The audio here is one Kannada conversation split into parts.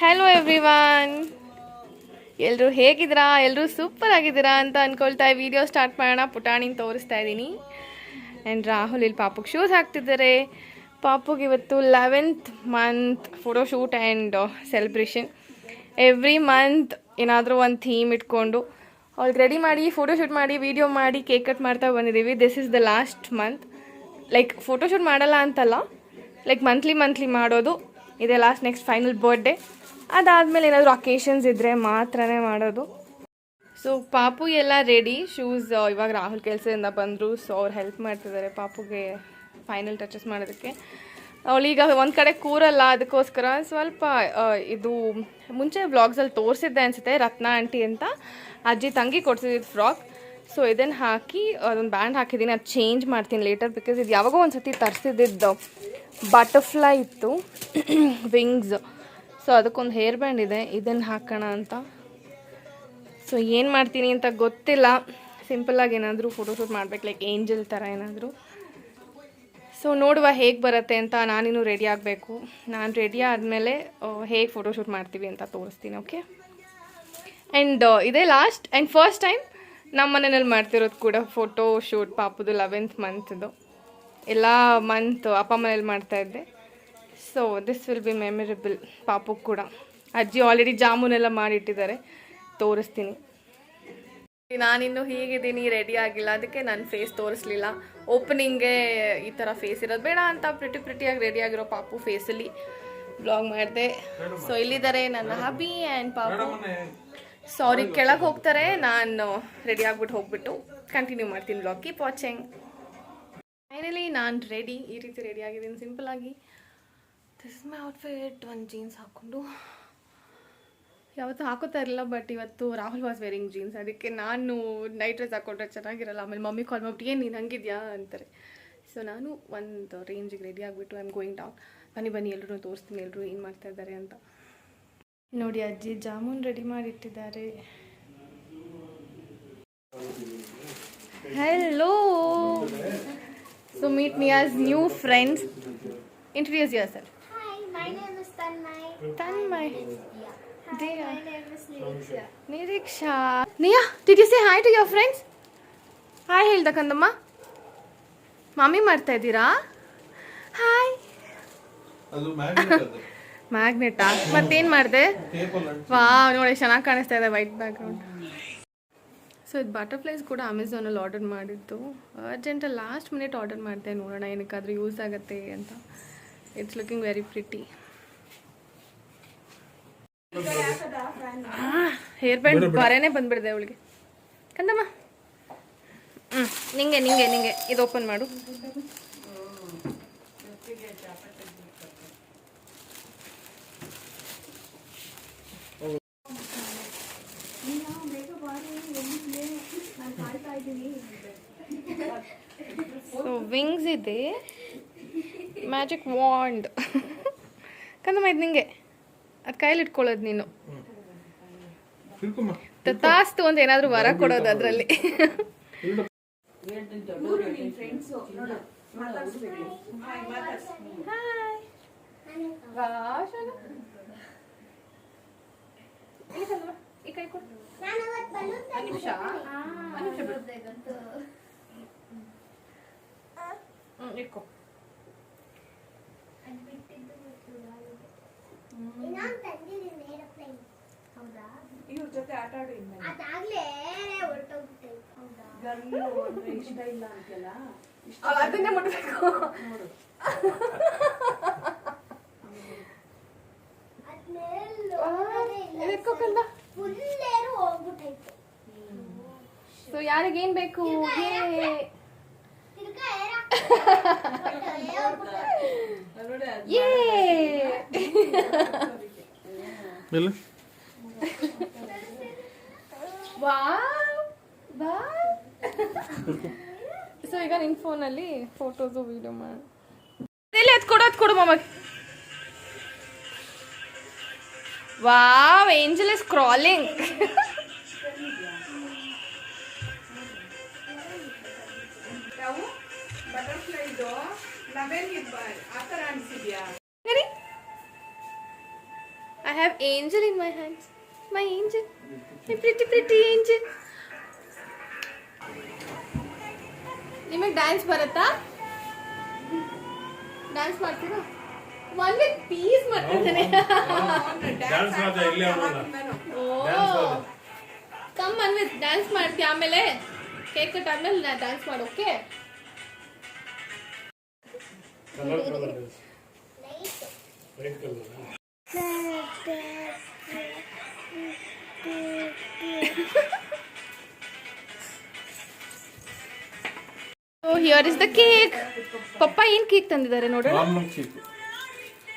ಹಲೋ ಎವ್ರಿವನ್ ಎಲ್ಲರೂ ಹೇಗಿದ್ದೀರಾ? ಎಲ್ಲರೂ ಸೂಪರ್ ಆಗಿದ್ದೀರಾ ಅಂತ ಅಂದ್ಕೊಳ್ತಾ ವಿಡಿಯೋ ಸ್ಟಾರ್ಟ್ ಮಾಡೋಣ. ಪುಟಾಣಿನ ತೋರಿಸ್ತಾ ಇದ್ದೀನಿ. ಆ್ಯಂಡ್ ರಾಹುಲ್ ಇಲ್ಲಿ ಪಾಪುಗೆ ಶೂಸ್ ಹಾಕ್ತಿದ್ದಾರೆ. ಪಾಪುಗೆ ಇವತ್ತು eleventh month photoshoot and celebration every month ಏನಾದರೂ ಒಂದು ಥೀಮ್ ಇಟ್ಕೊಂಡು ಅವ್ಳಿಗೆ ರೆಡಿ ಮಾಡಿ ಫೋಟೋಶೂಟ್ ಮಾಡಿ ವೀಡಿಯೋ ಮಾಡಿ ಕೇಕ್ ಕಟ್ ಮಾಡ್ತಾ ಬಂದಿದ್ದೀವಿ. This is the last month like photoshoot ಮಾಡಲ್ಲ ಅಂತಲ್ಲ. ಲೈಕ್ ಮಂತ್ಲಿ ಮಂತ್ಲಿ ಮಾಡೋದು. ಇದೆ ಲಾಸ್ಟ್ ನೆಕ್ಸ್ಟ್ ಫೈನಲ್ ಬರ್ಡೇ ಅದಾದಮೇಲೆ ಏನಾದರೂ ಅಕೇಶನ್ಸ್ ಇದ್ದರೆ ಮಾತ್ರನೇ ಮಾಡೋದು. ಸೊ ಪಾಪು ಎಲ್ಲ ರೆಡಿ ಶೂಸ್ ಇವಾಗ ರಾಹುಲ್ ಕೆಲಸದಿಂದ ಬಂದರು ಸೊ ಅವ್ರು ಹೆಲ್ಪ್ ಮಾಡ್ತಿದ್ದಾರೆ ಪಾಪುಗೆ ಫೈನಲ್ ಟಚಸ್ ಮಾಡೋದಕ್ಕೆ. ಅವಳೀಗ ಒಂದು ಕಡೆ ಕೂರಲ್ಲ, ಅದಕ್ಕೋಸ್ಕರ ಸ್ವಲ್ಪ ಇದು ಮುಂಚೆ ವ್ಲಾಗ್ಸಲ್ಲಿ ತೋರಿಸಿದ್ದೆ ಅನಿಸುತ್ತೆ, ರತ್ನ ಆಂಟಿ ಅಂತ. ಅಜ್ಜಿ ತಂಗಿ ಕೊಡ್ಸಿದ್ದು ಫ್ರಾಕ್ ಸೊ ಇದನ್ನು ಹಾಕಿ, ಅದೊಂದು ಬ್ಯಾಂಡ್ ಹಾಕಿದ್ದೀನಿ ಅದು ಚೇಂಜ್ ಮಾಡ್ತೀನಿ ಲೇಟರ್ ಬಿಕಾಸ್ ಇದು ಯಾವಾಗೋ ಒಂದು ಸತಿ ತರಿಸಿದ್ದು ಬಟರ್ಫ್ಲೈ ಇತ್ತು. ವಿಂಗ್ಸ್ ಸೊ ಅದಕ್ಕೊಂದು ಹೇರ್ ಬ್ಯಾಂಡ್ ಇದೆ, ಇದನ್ನು ಹಾಕೋಣ ಅಂತ. ಸೊ ಏನು ಮಾಡ್ತೀನಿ ಅಂತ ಗೊತ್ತಿಲ್ಲ. ಸಿಂಪಲ್ಲಾಗಿ ಏನಾದರೂ ಫೋಟೋಶೂಟ್ ಮಾಡ್ಬೇಕು ಲೈಕ್ ಏಂಜಲ್ ಥರ ಏನಾದರೂ. ಸೊ ನೋಡುವ ಹೇಗೆ ಬರುತ್ತೆ ಅಂತ ನಾನಿನ್ನೂ ರೆಡಿ ಆಗಬೇಕು. ನಾನು ರೆಡಿ ಆದಮೇಲೆ ಹೇಗೆ ಫೋಟೋಶೂಟ್ ಮಾಡ್ತೀವಿ ಅಂತ ತೋರಿಸ್ತೀನಿ ಓಕೆ ಆ್ಯಂಡ್ ಇದೇ ಲಾಸ್ಟ್ ಆ್ಯಂಡ್ ಫಸ್ಟ್ ಟೈಮ್ ನಮ್ಮ ಮನೆಯಲ್ಲಿ ಮಾಡ್ತಿರೋದು ಕೂಡ ಫೋಟೋ ಶೂಟ್ ಪಾಪದು ಲೆವೆಂತ್ ಮಂತ್ದು ಎಲ್ಲ ಮಂತ್ ಅಪ್ಪ ಮನೇಲಿ ಮಾಡ್ತಾಯಿದ್ದೆ so this will be memorable ಪಾಪು ಕೂಡ. ಅಜ್ಜಿ ಆಲ್ರೆಡಿ ಜಾಮೂನೆಲ್ಲ ಮಾಡಿಟ್ಟಿದ್ದಾರೆ. ತೋರಿಸ್ತೀನಿ. ನಾನಿನ್ನು ಹೀಗಿದ್ದೀನಿ ರೆಡಿ ಆಗಿಲ್ಲ. ಅದಕ್ಕೆ ನನ್ನ ಫೇಸ್ ತೋರಿಸ್ಲಿಲ್ಲ. ಓಪನಿಂಗ್ಗೆ ಈ ಥರ ಫೇಸ್ ಇರೋದು ಬೇಡ ಅಂತ ಪ್ರಿಟಿ ಪ್ರಿಟಿಯಾಗಿ ರೆಡಿ ಆಗಿರೋ ಪಾಪು ಫೇಸಲ್ಲಿ ಬ್ಲಾಗ್ ಮಾಡಿದೆ. ಸೊ ಇಲ್ಲಿದ್ದಾರೆ ನನ್ನ ಹಬಿ ಆ್ಯಂಡ್ ಪಾಪು. ಸಾರಿ ಕೆಳಗೆ ಹೋಗ್ತಾರೆ. ನಾನು ರೆಡಿ ಆಗ್ಬಿಟ್ಟು ಹೋಗ್ಬಿಟ್ಟು ಕಂಟಿನ್ಯೂ ಮಾಡ್ತೀನಿ ಬ್ಲಾಗ್ ಕೀಪ್ ವಾಚಿಂಗ್ ಫೈನಲಿ ನಾನು ರೆಡಿ ಈ ರೀತಿ ರೆಡಿ ಆಗಿದ್ದೀನಿ ಸಿಂಪಲ್ ಆಗಿ. ದಿಸ್ ಮೈ ಔಟ್ಫಿಟ್ ಒಂದು ಜೀನ್ಸ್ ಹಾಕ್ಕೊಂಡು ಯಾವತ್ತೂ ಹಾಕೋತಾ ಇರಲಿಲ್ಲ ಬಟ್ ಇವತ್ತು ರಾಹುಲ್ ವಾಸ್ ವೇರಿಂಗ್ ಜೀನ್ಸ್ ಅದಕ್ಕೆ ನಾನು ನೈಟ್ ಡ್ರೆಸ್ ಹಾಕೊಂಡ್ರೆ ಚೆನ್ನಾಗಿರಲ್ಲ. ಆಮೇಲೆ ಮಮ್ಮಿ ಕಾಲ್ ಮಾಡ್ಬಿಟ್ಟು, ಏನು, ನೀನು ಹಂಗಿದ್ಯಾ? ಅಂತಾರೆ. ಸೊ ನಾನು ಒಂದು ರೇಂಜಿಗೆ ರೆಡಿ ಆಗಿಬಿಟ್ಟು ಐ ಆಮ್ ಗೋಯಿಂಗ್ ಡೌನ್ ಬನ್ನಿ ಬನ್ನಿ ಎಲ್ಲರೂ ತೋರಿಸ್ತೀನಿ ಎಲ್ಲರೂ ಏನು ಮಾಡ್ತಾ ಇದ್ದಾರೆ ಅಂತ. ನೋಡಿ, ಅಜ್ಜಿ ಜಾಮೂನ್ ರೆಡಿ ಮಾಡಿಟ್ಟಿದ್ದಾರೆ. Hello so meet Nia's new friends introduce yourself Hi, my name is Tanmay. Tanmay Yeah. Dia. My name is Nia did you say hi to your friends hi ಹೇಳ್ದ ಕಂದಮ್ಮ ಮಮ್ಮಿ ಮಾಡ್ತಾ ಇದ್ದೀರಾ ಹಾಯ್ ಮ್ಯಾಗ್ನೆಟ್ ಮತ್ತೇನು ಮಾಡಿದೆ? ವಾ ನೋಡಿ ಚೆನ್ನಾಗಿ ಕಾಣಿಸ್ತಾ ಇದೆ ವೈಟ್ ಬ್ಯಾಕ್ಗ್ರೌಂಡ್ ಸೊ ಇದು ಬಟರ್ಫ್ಲೈಸ್ ಕೂಡ ಅಮೆಝಾನಲ್ಲಿ ಆರ್ಡರ್ ಮಾಡಿದ್ದು. ಅರ್ಜೆಂಟಲ್ಲಿ ಲಾಸ್ಟ್ ಮಿನಿಟ್ ಆರ್ಡರ್ ಮಾಡಿದೆ ನೋಡೋಣ ಏನಕ್ಕಾದ್ರೂ ಯೂಸ್ ಆಗುತ್ತೆ ಅಂತ. It's looking very pretty hair band ಬರೇನೆ ಬಂದ್ಬಿಡ್ದೆ ಅವಳಿಗೆ. ಕಂದಮ್ಮ. ಹ್ಞೂ ನಿಂಗೆ ನಿಂಗೆ ನಿಂಗೆ. ಇದು ಓಪನ್ ಮಾಡು. ಸೊ ವಿಂಗ್ಸ್ ಇದೆ. ಮ್ಯಾಜಿಕ್ ವಾಂಡ್ ಕಂದಮ್ಮ ಇದು ನಿಂಗೆ. ಅದು ಕೈಯಲ್ಲಿ ಇಟ್ಕೊಳ್ಳೋದು ನೀನು ತಾಸ್ತು ತತಾಸ್ತು ಅಂತ ಏನಾದರೂ ವರ ಕೊಡೋದು ಅದರಲ್ಲಿ. ನಾನು ಅವತ್ತು balloon ತಂದಿದ್ದೆ. ಅದ್ ಬಿಟ್ಟಿದ್ದು ಗೊತ್ತು ನನಗೆ. ನಾನು ತಂದಿದ್ದೀನಿ aeroplane. ಹೌದಾ? ಇವ್ರ ಜೊತೆ ಆಟ ಆಡು ಅದಾಗ್ಲೇ ಅಂದ್ರೆ ಇಷ್ಟ ಇಲ್ಲ ಅಂತೆಲ್ಲ. ಅದನ್ನೇ ಮುಟ್ಬೇಕು. ಸೊ ಯಾರಿಗೇನ್ ಬೇಕು? ಸೊ ಈಗ ನಿನ್ ಫೋನಲ್ಲಿ ಫೋಟೋಸು ವಿಡಿಯೋ ಮಾಡಿ. ಎಲ್ಲಿ ಅದು ಕೊಡು ಅದು ಕೊಡು ಮಮಗೆ ವಾವ್ ಏಂಜಲ್ ಇಸ್ ಕ್ರಾಲಿಂಗ್ ಬಟರ್ಫ್ಲೈದು ಲೆವೆನ್ ಆ ಥರ ಅನ್ಸಿದ್ಯಾ? I have angel in my hands. My angel. My pretty pretty angel. ನಿಮಗೆ ಡ್ಯಾನ್ಸ್ ಬರುತ್ತಾ? ಡ್ಯಾನ್ಸ್ ಮಾಡ್ತೀರಾ? ಒಂದು ವಿತ್ ಪೀಸ್ ಮಾಡ್ತಿದ್ದೇನೆ ಕಮ್ ಅನ್ವಿತ್ ಡ್ಯಾನ್ಸ್ ಮಾಡ್ತೀಯ ಆಮೇಲೆ? ಕೇಕ್ ಕಟ್ ಆದ್ಮೇಲೆ ನಾ ಡ್ಯಾನ್ಸ್ ಮಾಡು okay colour colour white colour oh here is the cake ಪಪ್ಪ ಏನ್ ಕೇಕ್ ತಂದಿದ್ದಾರೆ ನೋಡೋಣ? ನಾರ್ಮಲ್ ಕೇಕ್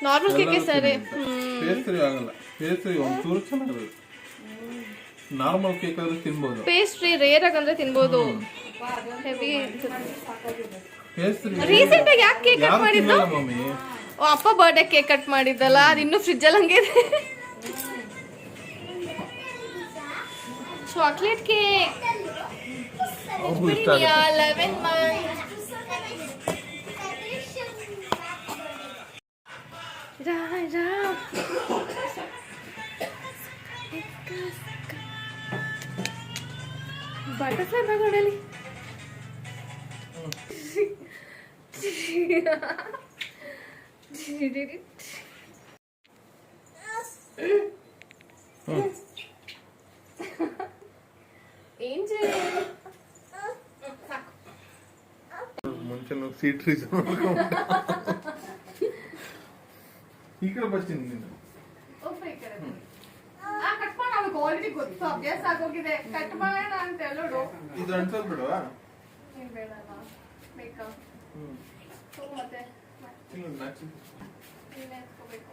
ನಾರ್ಮಲ್ ಕೇಕ್ ಸರಿ. ಪೇಸ್ಟ್ರಿ ಆಗಲ್ಲ. ಪೇಸ್ಟ್ರಿ ಒಂಚೂರು ನಾರ್ಮಲ್ ಕೇಕ್ ಆದ್ರೆ ತಿನ್ಬೋದು. ಪೇಸ್ಟ್ರಿ ರೇರ್ ಆಗಂದ್ರೆ ತಿನ್ಬೋದು. ಹೆವಿ ಪೇಸ್ಟ್ರಿ ರೀಸೆಂಟ್ ಆಗಿ ಯಾಕೆ ಕೇಕ್ ಕಟ್ ಯಾರು ಮಾಡಿದ್ದು? ತಿನ್ನಲ್ಲ ಮಮ್ಮಿ? ಓ ಅಪ್ಪ ಬರ್ಡೇ ಕೇಕ್ ಕಟ್ ಮಾಡಿದ್ದಲ್ಲ ಅದು ಇನ್ನೂ ಫ್ರಿಜ್ ಅಲ್ಲಿ ಹಂಗೆ ಇದೆ ಚಾಕ್ಲೇಟ್ ಕೇಕ್ ಅವ್ರಿಗೂ ಇಷ್ಟ ಆಗುತ್ತೆ. ಲೆವೆನ್ ಬಟರ್ಫ್ಲೈ ಬಗೋಡಲಿ ಏಂಜಲ್ ಮುಂಚೆ ನಾವು ಸೀಟ್ ಆಲ್ರೆಡಿ ಗೊತ್ತು ಅಭ್ಯಾಸ ಆಗೋಗಿದೆ ಕಟ್ ಮಾಡೋಣ ಅಂತ ಹೇಳೋಡು ಇದು ಅನ್ಸಲ್ ಬಿಡುವ ಏನ್ ಬೇಡಲ್ಲ ಬೇಕಾ? ಹ್ಮ್. ಮತ್ತೆ. ಇಲ್ಲ ನಾಚಿ ನೀನೇ ಎತ್ಕೋಬೇಕು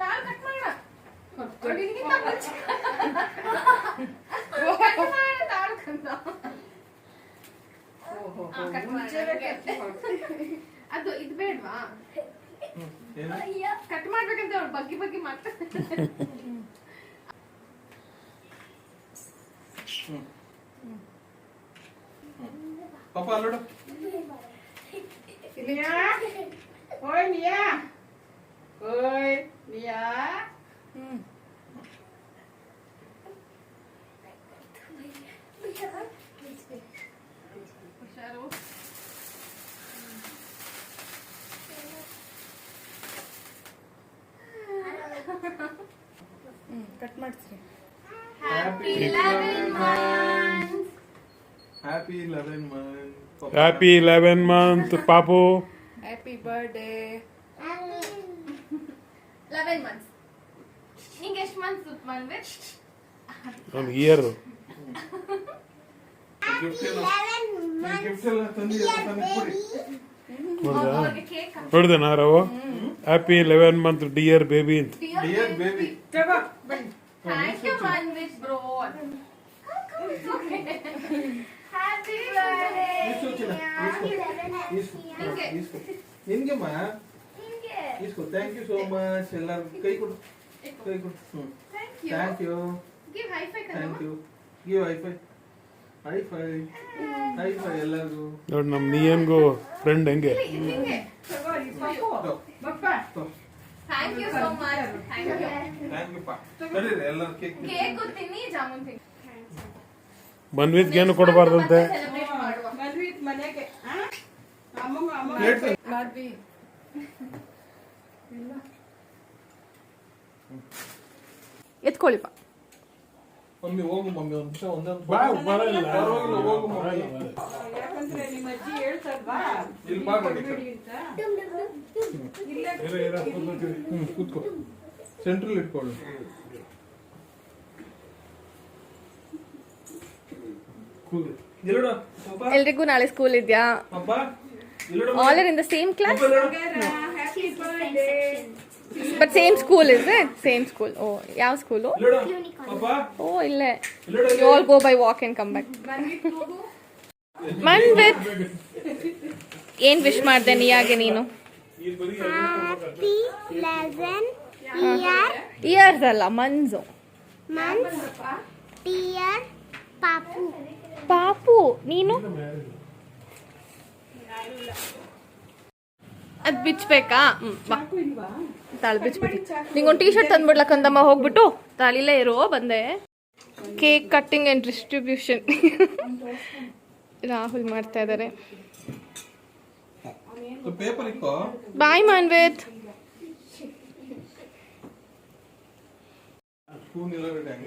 ತಾಳ್ ಕಟ್ ಮುಂಚೆ. ತಾಳು ಕಂದ. ಓಹೋ ಕಟ್ ಮಾಡೋಣ. ಅದು ಇದು ಬೇಡ್ವಾ? ಕಟ್ ಮಾಡ್ಬೇಕಂತ ಅವ್ರು ಬಗ್ಗಿ ಬಗ್ಗಿ ಮಾಡ್ತಾರೆ ಪಾಪ ಅಲ್ಲೋಡು Nia. Oi, Nia. Oi, Nia. ಹುಷಾರು ಕಟ್ ಮಾಡ್ತೀರಿ happy eleven months happy eleven month happy eleven month ಪಾಪು ಹ್ಯಾಪಿ ಬರ್ಡೇ ಲೆವೆನ್ ಮಂತ್ಸ್ ನಿಂಗೆ ಎಷ್ಟು ಮಂತ್ಸ್ ಮನ್ವೆ? ಒಂದು ಇಯರ್ ನೋಡ್ದ ಅವ್ರಿಗೆ ಕೇಕ್ ನೋಡ್ದೆ ರವು? Happy eleven month dear baby ಅಂತ. ಡಿಯರ್ ಬೇಬಿ ತಗೋ ಬನ್ನಿ ಥ್ಯಾಂಕ್ ಯು ಮನ್ವಿತ್ ಬ್ರೋ ನಿನ್ಗೆಮ್ಮ ಇಸ್ಕೋ ಥ್ಯಾಂಕ್ ಯು ಸೋ ಮಚ್ ಎಲ್ಲರೂ ಕೈ ಕೊಡು ಕೈ ಕೊಡು ಹ್ಞೂ thank you thank you give high five thank you give high five high five high five ಎಲ್ಲರಿಗೂ ನೋಡಿ ನಮ್ಮ ನಿಯನ್ಗೂ ಫ್ರೆಂಡ್ ಹೆಂಗೆ? Thank you so much thank you thank you ಪಾ. ಸರಿ ಎಲ್ಲರೂ ಕೇಕ್ ಕೇಕ್ ತಿನ್ನಿ ಜಾಮೂನ್ ತಿನ್ನಿ ಮನ್ವಿತ್ಗೆ ಏನು ಕೊಡಬಾರ್ದಂತೆ? ಎತ್ಕೊಳ್ಳಿಪ್ಪ. ಮಮ್ಮಿ ಹೋಗು ಮಮ್ಮಿ ಒಂದು ನಿಮಿಷ ಒಂದೊಂದು ಬಾ, ಬರಲ್ಲ. ಪರವಾಗಿಲ್ಲ ಹೋಗು ಮಮ್ಮಿ. ಯಾಕಂದ್ರೆ ನಿಮ್ಮ ಅಜ್ಜಿ ಹೇಳ್ತಾರಲ್ವಾ ಇಲ್ಲಿ ಬಾ. ನೋಡಿ. ಇಲ್ಲೇ ಇರು, ಇರು, ಕೂತ್ಕೊಳ್ತೀವಿ. ಹ್ಞೂ ಕೂತ್ಕೋ. ಸೆಂಟ್ರಲ್ ಇಟ್ಕೊಳ್ಳು ಕೂತ್ಕೋ. ಇಲ್ಲೋಡು, ಪಾಪ ಎಲ್ರಿಗೂ ನಾಳೆ ಸ್ಕೂಲ್ ಇದೆಯಾ? All are in the same class but same school is it same school oh ಯಾವ ಸ್ಕೂಲು ಓ ಇಲ್ಲೇ. You all go by walk and come back Manvith ಏನ್ ವಿಶ್ ಮಾಡ್ದೆ ನೀಯಾಗೆ ನೀನು? ಇಯರ್ಸ್ ಅಲ್ಲ ಮಂಜು. ಮನ್ಸ್ ಟಿಯರ್ ಪಾಪು ಪಾಪು ನೀನು? ಅದು ಬಿಚ್ಚಬೇಕಾ ಹ್ಞೂ ತಾಳು ಬಿಚ್ಬಿಟ್ಟು ನಿಂಗೊಂದು ಟೀ ಶರ್ಟ್ ತಂದ್ಬಿಡ್ಲಕ್ಕಂದಮ್ಮ ಹೋಗ್ಬಿಟ್ಟು? ತಾಳಿಲೇ ಇರೋ ಬಂದೆ. Cake cutting and distribution. Rahul ಮಾಡ್ತಾ ಇದ್ದಾರೆ ಬಾಯ್ ಮಾನ್ವೇತ್.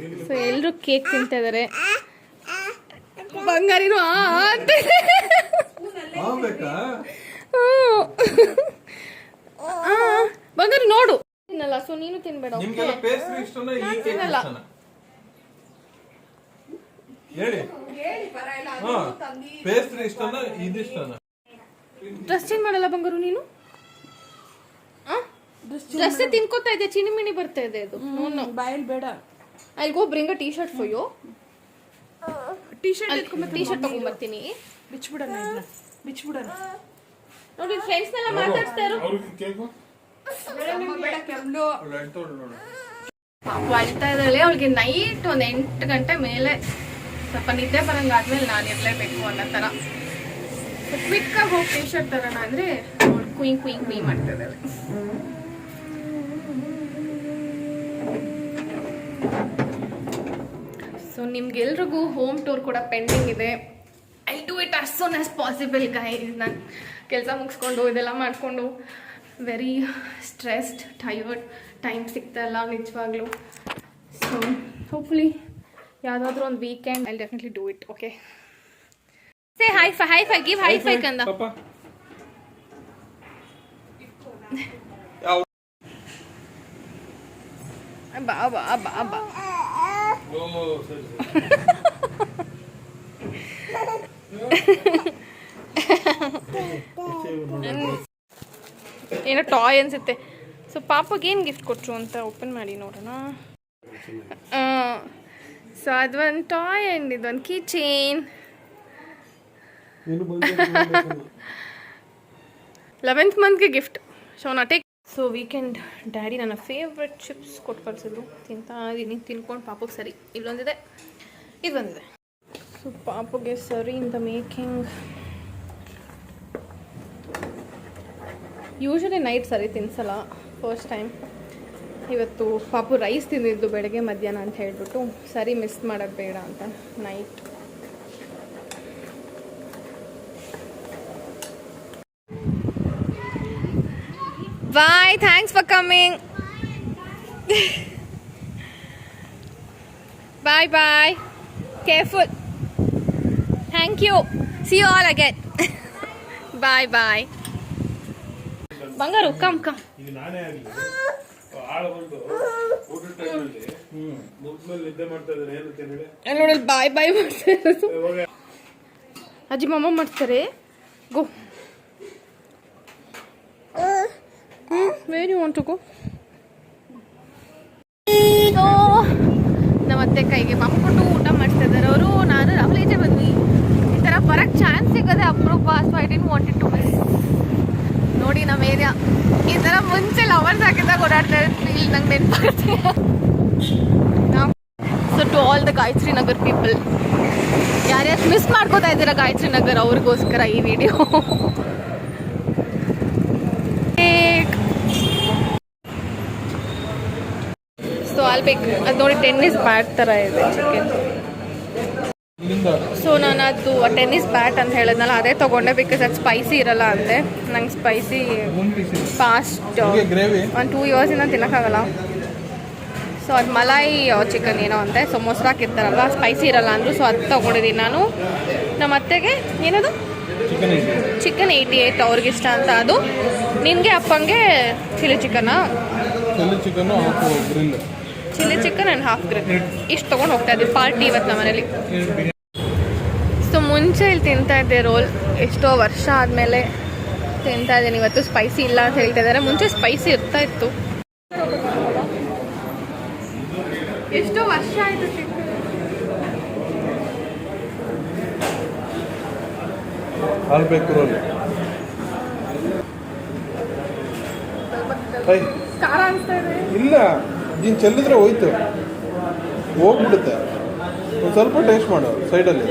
ಎಲ್ರು ಸೊ ಎಲ್ಲರೂ ಕೇಕ್ ತಿಂತಾ ಇದ್ದಾರೆ ಬಂಗಾರಿನು ಆ ಅಂತ. ಬಂಗಾರಿ ನೋಡು. ತಿನ್ನಲ್ಲ ಸೊ ನೀನು ತಿನ್ಬೇಡ. ತಿನ್ನಲ್ಲ. ಹೇಳಿ. ಹಾ. ಪೇಸ್ಟ್ರಿ ಇಷ್ಟನ ಇದಿಷ್ಟನ? ಡ್ರೆಸ್ ಚೇಂಜ್ ಮಾಡಲ್ಲ ಬಂಗಾರು ನೀನು? ಡ್ರೆಸ್ ತಿನ್ಕೋತಾ ಇದೆ ಚಿನಿಮಿನಿ ಬರ್ತಾ ಇದೆ ಇದು ಬಾಯಲ್ಲಿ ಬೇಡ. I go bring a T shirt for you T shirt T shirt ತಗೊಂಡ್ಬರ್ತೀನಿ. ಬಿಚ್ಬಿಡೋಣ ಇದನ್ನ. ಬಿಚ್ಬಿಡೋಣ. ನೋಡಿ ಫ್ರೆಂಡ್ಸ್ನೆಲ್ಲ ಮಾತಾಡ್ತಾ ಇರು. ಪಾಪು ಅಳ್ತಾ ಇದ್ದಾಳೆ. ಅವಳಿಗೆ ನೈಟ್ ಒಂದು ಎಂಟು ಗಂಟೆ ಮೇಲೆ ಸ್ವಲ್ಪ ನಿದ್ದೆ ಬರಂಗ ಆದ್ಮೇಲೆ ನಾನು ಇರಲೇಬೇಕು ಅನ್ನೋ ಥರ. ಕ್ವಿಕ್ ಆಗಿ ಹೋಗಿ ಟೀ ಶರ್ಟ್ ತರೋಣ ಅಂದ್ರೆ ಅವಳು ಕುಯ್ ಕುಯ್ ಕುಯಿ ಮಾಡ್ತಾ ಇದ್ದಾಳೆ. ಸೊ ನಿಮ್ಗೆಲ್ರಿಗೂ ಹೋಮ್ ಟೂರ್ ಕೂಡ ಪೆಂಡಿಂಗ್ ಇದೆ. I do it as soon as possible guy ನಾನು ಕೆಲಸ ಮುಗಿಸ್ಕೊಂಡು ಇದೆಲ್ಲ ಮಾಡಿಕೊಂಡು ವೆರಿ ಸ್ಟ್ರೆಸ್ಡ್ ಟೈರ್ಡ್ ಟೈಮ್ ಸಿಗ್ತಾ ಇಲ್ಲ ನಿಜವಾಗ್ಲೂ. ಸೊ ಹೋಪ್ಫುಲಿ ಯಾವುದಾದ್ರೂ ಒಂದು weekend I definitely do it okay say high five high five give high five ಕಂದ ಬಾ ಬಾ ಬಾ ಬಾ ಓ ಸರಿ ಸರಿ ಏನೋ ಟಾಯ್ ಅನ್ಸುತ್ತೆ. ಸೊ ಪಾಪಗೆ ಏನು ಗಿಫ್ಟ್ ಕೊಟ್ಟರು ಅಂತ ಓಪನ್ ಮಾಡಿ ನೋಡೋಣ. ಸೊ ಅದು ಒಂದು ಟಾಯ್ ಆ್ಯಂಡ್ ಇದೊಂದು ಕೀ ಚೈನ್ ಲೆವೆಂತ್ ಮಂತ್ಗೆ ಗಿಫ್ಟ್ ಸೊ ನಾ ಟೇಕ್ ಸೊ ವೀಕೆಂಡ್ ಡ್ಯಾಡಿ ನನ್ನ ಫೇವ್ರೆಟ್ ಚಿಪ್ಸ್ ಕೊಟ್ಟು ಕಳಿಸಿದ್ರು ತಿಂತಾ ಇದ್ದೀನಿ ತಿನ್ಕೊಂಡು ಪಾಪಗೆ ಸರಿ. ಇಲ್ಲೊಂದಿದೆ ಇದೊಂದಿದೆ ಸೊ ಪಾಪಗೆ ಸರಿ in the making usually night ಸರಿ ತಿನ್ಸಲ್ಲ ಫಸ್ಟ್ ಟೈಮ್ ಇವತ್ತು ಪಾಪು ರೈಸ್ ತಿಂದಿದ್ದು ಬೆಳಗ್ಗೆ ಮಧ್ಯಾಹ್ನ ಅಂತ ಹೇಳಿಬಿಟ್ಟು, ಸರಿ ಮಿಸ್ ಮಾಡೋದು ಬೇಡ ಅಂತ night bye thanks for coming. Bye bye careful thank you see you all again bye bye ಬಂಗಾರು ಕಮ್ ಕಮ್ ಇದು ನಾನೇ ಆಗಲಿ ಆಳ ಬಂದು ಊಟದ ಟೈಮಲ್ಲಿ ಮುಗ್ದ್ಮೇಲೆ ನಿದ್ದೆ ಮಾಡ್ತಾ ಇದ್ದಾರೆ ಏನು ಬಾಯ್ ಬಾಯ್ ಮಾಡ್ತಾ ಇರೋದು. ಅಜ್ಜಿ ಮಮ್ಮ ಮಾಡ್ತಾರೆ. Go. Where you you want go go? ನಮ್ಮ ಅತ್ತೆ ಕೈಗೆ ಕೊಟ್ಟು ಊಟ ಮಾಡಿಸ್ತಾ ಇದ್ದಾರೆ ಅವರು. ನಾನು ರಾಹುಲ್ ಈಚೆ ಬಂದ್ವಿ. ಈ ಥರ ಬರಕ್ಕೆ ಚಾನ್ಸ್ ಸಿಗೋದೆ ಅಪರೂಪ so I didn't wanted to miss ನೋಡಿ ನಮ್ಮ ಏರಿಯಾ ಈ ಥರ ಮುಂಚೆ ಲವರ್ಸ್ ಹಾಕಿದಾಗ ಓಡಾಡ್ತಾ ಇರ್ತೀವಿ. ಇಲ್ಲಿ ನಂಗೆ ನೆನಪಾಗುತ್ತೆ ನಾವು so to all the Gayatri Nagar people ಯಾರ್ಯಾರು ಮಿಸ್ ಮಾಡ್ಕೋತಾ ಇದ್ದೀರಾ ಗಾಯತ್ರಿ ನಗರ್ ಅವ್ರಿಗೋಸ್ಕರ ಈ ವಿಡಿಯೋ ಸೊ ಅಲ್ಲಿ ಬೇಕು. ಅದು ನೋಡಿ ಟೆನ್ನಿಸ್ ಬ್ಯಾಟ್ ಥರ ಇದೆ ಚಿಕನ್ ಸೊ ನಾನು ಅದು ಟೆನ್ನಿಸ್ ಬ್ಯಾಟ್ ಅಂತ ಹೇಳಿದ್ನಲ್ಲ ಅದೇ ತೊಗೊಂಡೆ ಬಿಕಾಸ್ ಅದು ಸ್ಪೈಸಿ ಇರಲ್ಲ ಅಂತೆ. ನಂಗೆ ಸ್ಪೈಸಿ ಒಂದು ಫಾಸ್ಟ್ ಒಂದು ಟೂ ಇಯರ್ಸಿಂದ ತಿನ್ನೋಕ್ಕಾಗಲ್ಲ ಸೊ ಅದು ಮಲಾಯಿ ಚಿಕನ್ ಏನೋ ಅಂತೆ ಸೊ ಮೊಸರು ಹಾಕಿರ್ತಾರಲ್ವ ಸ್ಪೈಸಿ ಇರಲ್ಲ ಅಂದರು ಸೊ ಅದು ತೊಗೊಂಡಿದ್ದೀನಿ ನಾನು. ನಮ್ಮ ಅತ್ತೆಗೆ ಏನದು? ಚಿಕನ್ ಚಿಕನ್ ಏಯ್ಟಿ ಏಯ್ಟ್ ಅವ್ರಿಗೆ ಇಷ್ಟ ಅಂತ ಅದು. ನಿನಗೆ ಅಪ್ಪಂಗೆ chilli chicken grill chilli chicken and half grill ಇಷ್ಟು ತೊಗೊಂಡು ಹೋಗ್ತಾ ಇದ್ದೀವಿ ಪಾರ್ಟಿ ಇವತ್ತು ನಮ್ಮ ಮನೇಲಿ. ಸೊ ಮುಂಚೆ ಇಲ್ಲಿ ತಿಂತಾ ಇದ್ದೆ ರೋಲ್. ಎಷ್ಟೋ ವರ್ಷ ಆದಮೇಲೆ ತಿಂತಾ ಇದ್ದೀನಿ. ಇವತ್ತು ಸ್ಪೈಸಿ ಇಲ್ಲ ಅಂತ ಹೇಳ್ತಾ ಇದ್ದಾರೆ. ಮುಂಚೆ ಸ್ಪೈಸಿ ಇರ್ತಾ ಇತ್ತು. ಎಷ್ಟೋ ವರ್ಷ ಆಯಿತು ಖಾರ ಅನಿಸ್ತಾ ಇದೆ. ಇಲ್ಲ. ನೀನು ಚೆಲ್ಲಿದ್ರೆ ಹೋಯ್ತು. ಹೋಗ್ಬಿಡುತ್ತೆ. ಒಂದು ಸ್ವಲ್ಪ ಟೇಸ್ಟ್ ಮಾಡು ಸೈಡಲ್ಲಿ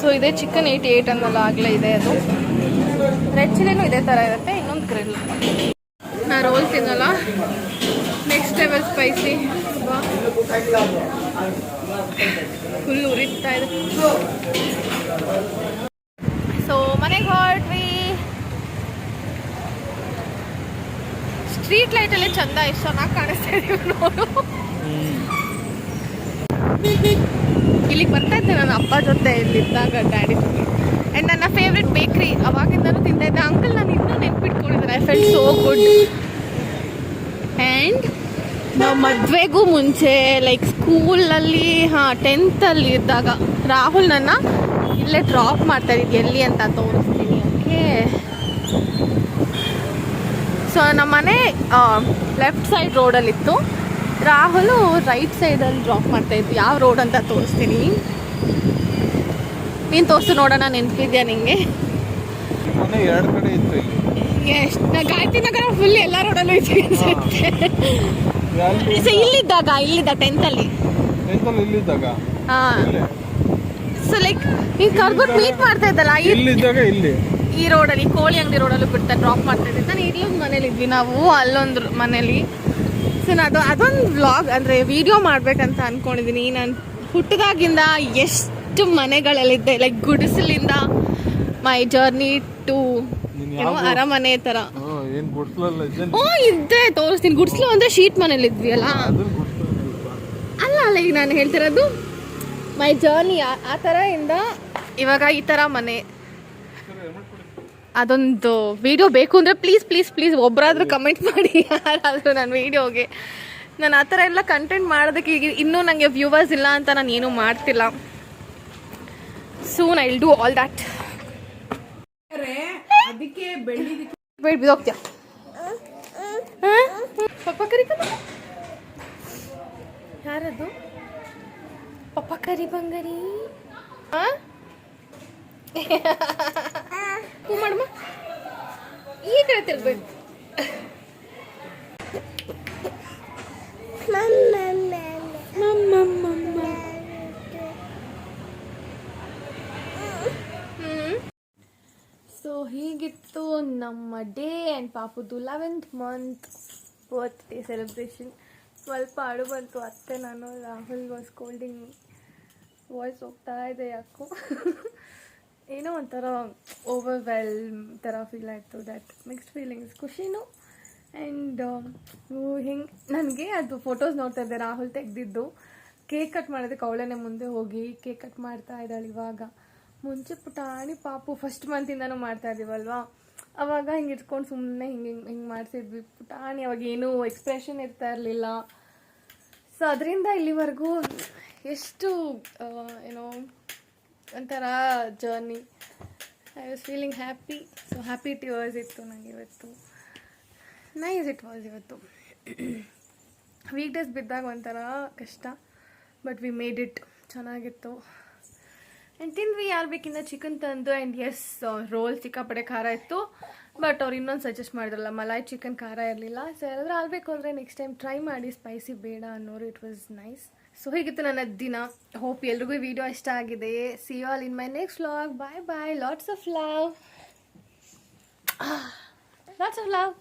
ಸೊ ಇದೇ? ಚಿಕನ್ ಏಯ್ಟಿ ಏಯ್ಟ್ ಅನ್ನೋಲ್ಲ ಆಗಲೇ ಇದೆ ಅದು. ರೆಡ್ ಚಿಲ್ಲಿನೂ ಇದೇ ಥರ ಇರುತ್ತೆ, ಇನ್ನೊಂದು ಗ್ರಿಲ್ ನಾ ರೋಲ್ ತಿನ್ನಲ್ಲ. ನೆಕ್ಸ್ಟ್ ಲೆವೆಲ್ ಸ್ಪೈಸಿ ಫುಲ್ ಉರಿತಾ ಇದೆ. ಸ್ಟ್ರೀಟ್ ಅಲ್ಲಿ ಚಂದ ಇಷ್ಟ ಚೆನ್ನಾಗಿ ಕಾಣಿಸ್ತಾ ಇದೀವಿ ನೋಡು. ಇಲ್ಲಿಗೆ ಬರ್ತಾ ಇದ್ದೆ ನನ್ನ ಅಪ್ಪ ಜೊತೆ ಇಲ್ಲಿದ್ದಾಗ ಡ್ಯಾಡಿ ಜೊತೆ. ಆ್ಯಂಡ್ ನನ್ನ ಫೇವ್ರೆಟ್ ಬೇಕ್ರಿ ಅವಾಗಿಂದನೂ ತಿಂತಾ ಇದ್ದೆ. ಅಂಕಲ್ ನಾನು ಇನ್ನೂ ನೆನ್ಪಿಟ್ಕೊಂಡಿದ್ದಾರೆ I felt so good and ನಾವು ಮದುವೆಗೂ ಮುಂಚೆ ಲೈಕ್ ಸ್ಕೂಲಲ್ಲಿ ಹಾಂ ಟೆಂತಲ್ಲಿ ಇದ್ದಾಗ ರಾಹುಲ್ ನನ್ನ ಇಲ್ಲೇ ಡ್ರಾಪ್ ಮಾಡ್ತಾ ಎಲ್ಲಿ ಅಂತ ತೋರಿಸ್ತೀನಿ ಓಕೆ ಸೊ ನಮ್ಮ ಮನೆ ಲೆಫ್ಟ್ ಸೈಡ್ ರೋಡಲ್ಲಿತ್ತು ರಾಹುಲು ರೈಟ್ ಸೈಡಲ್ಲಿ ಡ್ರಾಪ್ ಮಾಡ್ತಾ ಇದ್ದು ಯಾವ ರೋಡ್ ಅಂತ ತೋರಿಸ್ತೀನಿ. ನೀನು ತೋರ್ಸು ನೋಡೋಣ ನೆನಪಿದ್ಯಾ ನಿಂಗೆ? ಮನೆ ಎರಡು ಕಡೆ ಇತ್ತು ಇಲ್ಲಿ. ಎಷ್ಟು ಗಾಯತ್ರಿ ನಗರ ಫುಲ್ ಎಲ್ಲ ರೋಡಲ್ಲೂ ಇತ್ತು ಸೊ ಇಲ್ಲಿದ್ದಾಗ ಇಲ್ಲಿದ್ದ ಟೆಂತಲ್ಲಿ ಸೊ ಲೈಕ್ ನೀನು ಕರ್ಬಿಟ್ಟು ಮೀಟ್ ಮಾಡ್ತಾ ಇದ್ದಲ್ಲ? ಇಲ್ಲಿದ್ದಾಗ ಇಲ್ಲಿ. ಈ ರೋಡಲ್ಲಿ ಕೋಳಿ ಅಂಗಡಿ ರೋಡಲ್ಲೂ ಬಿಡ್ತಾರೆ ಡ್ರಾಪ್ ಮಾಡ್ತಾ ನಾನು ನಾನು ಇಲ್ಲೊಂದು ಮನೇಲಿ ಇದ್ವಿ ನಾವು ಅಲ್ಲೊಂದು ಮನೇಲಿ. ಸೊ ನಾನು ಅದು ಅದೊಂದು ವ್ಲಾಗ್ ಅಂದರೆ ವಿಡಿಯೋ ಮಾಡಬೇಕಂತ ಅಂದ್ಕೊಂಡಿದ್ದೀನಿ ನಾನು ಹುಟ್ಟಿದಾಗಿಂದ ಎಷ್ಟು ಮನೆಗಳಲ್ಲಿದ್ದೆ ಲೈಕ್ ಗುಡಿಸಲಿಂದ ಮೈ ಜರ್ನಿ ಟು ಏನೋ ಅರಮನೆ ಥರ ಓ ಇದ್ದೆ ತೋರಿಸ್ತೀನಿ. ಗುಡಿಸ್ಲು ಅಂದರೆ ಶೀಟ್ ಮನೇಲಿ ಇದ್ವಿ ಅಲ್ಲ ಅಲ್ಲ ಅಲ್ಲ ಈಗ ನಾನು ಹೇಳ್ತಿರೋದು ಮೈ ಜರ್ನಿ ಆ ಥರ ಇಂದ ಇವಾಗ ಈ ಥರ ಮನೆ. ಅದೊಂದು ವಿಡಿಯೋ ಬೇಕು ಅಂದರೆ ಪ್ಲೀಸ್ ಪ್ಲೀಸ್ ಪ್ಲೀಸ್ ಒಬ್ಬರಾದರೂ ಕಮೆಂಟ್ ಮಾಡಿ ಯಾರಾದರೂ ನನ್ನ ವೀಡಿಯೋಗೆ ನಾನು ಆ ಥರ ಎಲ್ಲ ಕಂಟೆಂಟ್ ಮಾಡೋದಕ್ಕೆ ಈಗ ಇನ್ನೂ ನನಗೆ ವ್ಯೂವರ್ಸ್ ಇಲ್ಲ ಅಂತ ನಾನು ಏನೂ ಮಾಡ್ತಿಲ್ಲ. Soon I will do all that ಅದಕ್ಕೆ ಬಿದೋಗ್ತೀಯ ಪಪ್ಪ ಕರಿ ಯಾರದು? ಪಪ್ಪ ಕರಿ ಬಂಗಾರಿ. ಆ? ಹೂ ಮಾಡಮ್ಮ. ಈ ಕಡೆ ತಿರ್ಬೇಕು ಸೊ ಹೀಗಿತ್ತು ನಮ್ಮ ಡೇ ಆ್ಯಂಡ್ ಪಾಪುದು ಲೆವೆಂತ್ ಮಂತ್ ಬರ್ತ್ಡೇ ಸೆಲೆಬ್ರೇಷನ್ ಸ್ವಲ್ಪ ಅಡು ಬಂತು, ಅತ್ತೆ ನಾನು, ರಾಹುಲ್ ವಾಸ್ ಕೋಲ್ಡಿಂಗ್ ವಾಯ್ಸ್ ಹೋಗ್ತಾ ಇದೆ ಯಾಕೋ. ಏನೋ ಒಂಥರ ಓವರ್ವೆಲ್ಮ್ ಥರ ಫೀಲ್ ಆಯಿತು ದ್ಯಾಟ್ ಮಿಕ್ಸ್ಡ್ ಫೀಲಿಂಗ್ಸ್ ಖುಷಿನೂ ಆ್ಯಂಡ್ ಹಿಂಗೆ, ನನಗೆ ಅದು ಫೋಟೋಸ್ ನೋಡ್ತಾ ಇದ್ದೆ, ರಾಹುಲ್ ತೆಗೆದಿದ್ದು. ಕೇಕ್ ಕಟ್ ಮಾಡೋದಕ್ಕೆ ಅವಳೇ ಮುಂದೆ ಹೋಗಿ ಕೇಕ್ ಕಟ್ ಮಾಡ್ತಾ ಇದ್ದಾಳೆ ಇವಾಗ. ಮುಂಚೆ ಪುಟಾಣಿ ಪಾಪು ಫಸ್ಟ್ ಮಂತಿಂದನೂ ಮಾಡ್ತಾ ಇದೀವಲ್ವಾ ಅವಾಗ ಹಿಂಗೆ ಇಟ್ಕೊಂಡು ಸುಮ್ಮನೆ ಹಿಂಗೆ ಹಿಂಗೆ ಹಿಂಗೆ ಮಾಡ್ತಿದ್ವಿ. ಪುಟಾಣಿ ಅವಾಗ ಏನೂ ಎಕ್ಸ್ಪ್ರೆಷನ್ ಇರ್ತಾ ಇರಲಿಲ್ಲ. ಸೊ ಅದರಿಂದ ಇಲ್ಲಿವರೆಗೂ ಎಷ್ಟು ಏನೋ ಒಂಥರ journey I was feeling happy so happy ಟಿವರ್ಸ್ ಇತ್ತು ನನಗೆ ಇವತ್ತು. ನೈಸ್ ಇಟ್ ವಾಸ್ ಇವತ್ತು. ವೀಕ್ ಡೇಸ್ ಬಿದ್ದಾಗ ಒಂಥರ ಕಷ್ಟ ಬಟ್ ವಿ ಮೇಡ್ ಇಟ್ ಚೆನ್ನಾಗಿತ್ತು. ಆ್ಯಂಡ್ ತಿಂದ್ವಿ, ಯಾರು ಬೇಕಿಂದ ಚಿಕನ್ ತಂದು ಆ್ಯಂಡ್ ಎಸ್ ರೋಲ್ ಸಿಕ್ಕಾಪಡೆ ಖಾರ ಇತ್ತು. ಬಟ್ ಅವ್ರು ಇನ್ನೊಂದು ಸಜೆಸ್ಟ್ ಮಾಡಿದ್ರಲ್ಲ, ಮಲಾಯ್ ಚಿಕನ್ ಖಾರ ಇರಲಿಲ್ಲ. ಸೊ ಯಾರಾದರೂ ಆಗಬೇಕು ಅಂದರೆ ನೆಕ್ಸ್ಟ್ ಟೈಮ್ ಟ್ರೈ ಮಾಡಿ ಸ್ಪೈಸಿ ಬೇಡ ಅನ್ನೋರು ಇಟ್ ವಾಸ್ ನೈಸ್ ಸೊ ಹೀಗಿತ್ತು ನನ್ನ ದಿನ? ಹೋಪ್ ಎಲ್ರಿಗೂ ವಿಡಿಯೋ ಇಷ್ಟ ಆಗಿದೆ. See all in my next vlog bye bye lots of love lots of love